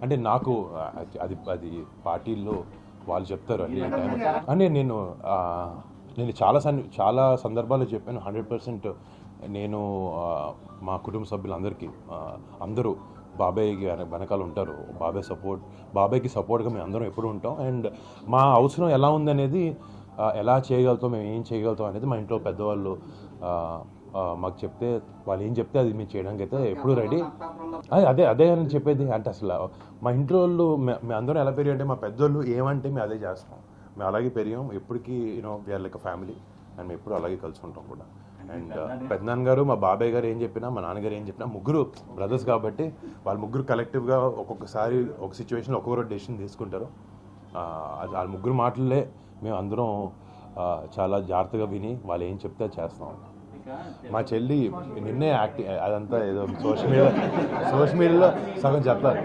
అంటే నాకు అది అది పార్టీల్లో వాళ్ళు చెప్తారు అన్ని టైం అంటే నేను నేను చాలా సన్ చాలా సందర్భాల్లో చెప్పాను హండ్రెడ్ పర్సెంట్ నేను మా కుటుంబ సభ్యులందరికీ అందరూ బాబాయ్కి వెన- వెనకాల ఉంటారు. బాబాయ్ సపోర్ట్ బాబాయ్కి సపోర్ట్గా మేము అందరం ఎప్పుడు ఉంటాం. అండ్ మా అవసరం ఎలా ఉందనేది ఎలా చేయగలుగుతాం మేము ఏం చేయగలుగుతాం అనేది మా ఇంట్లో పెద్దవాళ్ళు మాకు చెప్తే వాళ్ళు ఏం చెప్తే అది మేము చేయడానికి అయితే ఎప్పుడు రెడీ. అదే అదే అదే అని చెప్పేది. అంటే అసలు మా ఇంట్లో వాళ్ళు అందరం ఎలా పెరిగి అంటే మా పెద్దోళ్ళు ఏమంటే మేము అదే చేస్తాం. మేము అలాగే పెరిగాం. ఎప్పటికీ you know we are like family and మేము ఎప్పుడు అలాగే కలిసి ఉంటాం కూడా అండ్ పెద్దనాన్న గారు మా బాబాయ్ గారు ఏం చెప్పినా మా నాన్నగారు ఏం చెప్పినా ముగ్గురు బ్రదర్స్ కాబట్టి వాళ్ళ ముగ్గురు కలెక్టివ్గా ఒక్కొక్కసారి ఒక సిచ్యువేషన్ ఒక్కొక్కరు డెసిషన్ తీసుకుంటారు. వాళ్ళ ముగ్గురు మాటలే మేము అందరం చాలా జాగ్రత్తగా విని వాళ్ళు ఏం చెప్తే అది చేస్తాం. మా చెల్లి నిన్నే యాక్టింగ్ అదంతా ఏదో సోషల్ మీడియా సోషల్ మీడియాలో సగం చెప్పాలి.